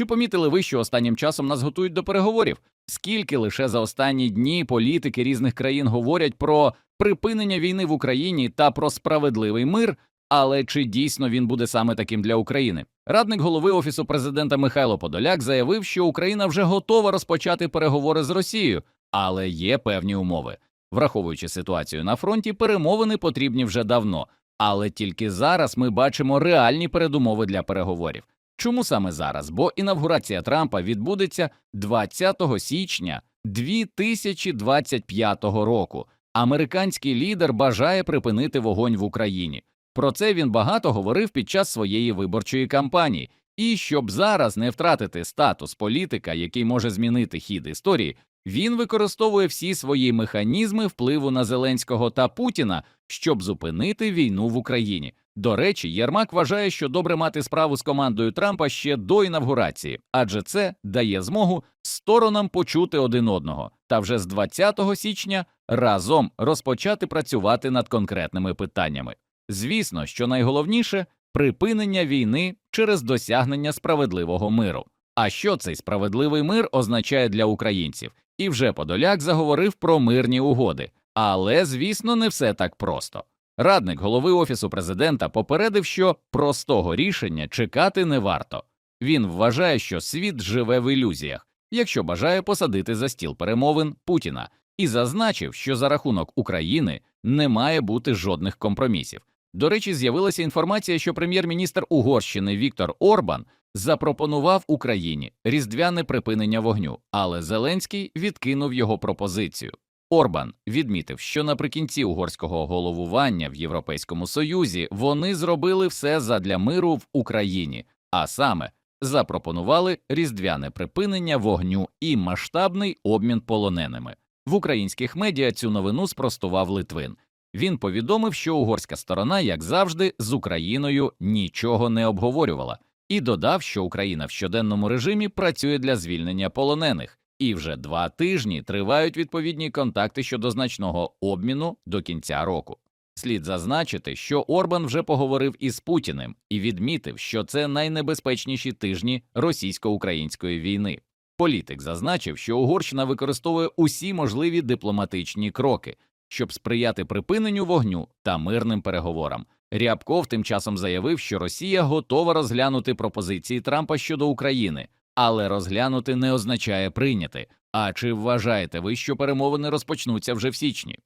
Чи помітили ви, що останнім часом нас готують до переговорів? Скільки лише за останні дні політики різних країн говорять про припинення війни в Україні та про справедливий мир, але чи дійсно він буде саме таким для України? Радник голови офісу президента Михайло Подоляк заявив, що Україна вже готова розпочати переговори з Росією, але є певні умови. Враховуючи ситуацію на фронті, перемовини потрібні вже давно, але тільки зараз ми бачимо реальні передумови для переговорів. Чому саме зараз? Бо інавгурація Трампа відбудеться 20 січня 2025 року. Американський лідер бажає припинити вогонь в Україні. Про це він багато говорив під час своєї виборчої кампанії. І щоб зараз не втратити статус політика, який може змінити хід історії, він використовує всі свої механізми впливу на Зеленського та Путіна, щоб зупинити війну в Україні. До речі, Єрмак вважає, що добре мати справу з командою Трампа ще до інавгурації, адже це дає змогу сторонам почути один одного, та вже з 20 січня разом розпочати працювати над конкретними питаннями. Звісно, що найголовніше припинення війни через досягнення справедливого миру. А що цей справедливий мир означає для українців? І вже Подоляк заговорив про мирні угоди. Але, звісно, не все так просто. Радник голови офісу президента попередив, що простого рішення чекати не варто. Він вважає, що світ живе в ілюзіях, якщо бажає посадити за стіл перемовин Путіна, і зазначив, що за рахунок України не має бути жодних компромісів. До речі, з'явилася інформація, що прем'єр-міністр Угорщини Віктор Орбан запропонував Україні різдвяне припинення вогню, але Зеленський відкинув його пропозицію. Орбан відмітив, що наприкінці угорського головування в Європейському Союзі вони зробили все задля миру в Україні, а саме запропонували різдвяне припинення вогню і масштабний обмін полоненими. В українських медіа цю новину спростував Литвин. Він повідомив, що угорська сторона, як завжди, з Україною нічого не обговорювала, і додав, що Україна в щоденному режимі працює для звільнення полонених, і вже два тижні тривають відповідні контакти щодо значного обміну до кінця року. Слід зазначити, що Орбан вже поговорив із Путіним і відмітив, що це найнебезпечніші тижні російсько-української війни. Політик зазначив, що Угорщина використовує усі можливі дипломатичні кроки, щоб сприяти припиненню вогню та мирним переговорам. Рябков тим часом заявив, що Росія готова розглянути пропозиції Трампа щодо України, але розглянути не означає прийняти. А чи вважаєте ви, що перемовини розпочнуться вже в січні?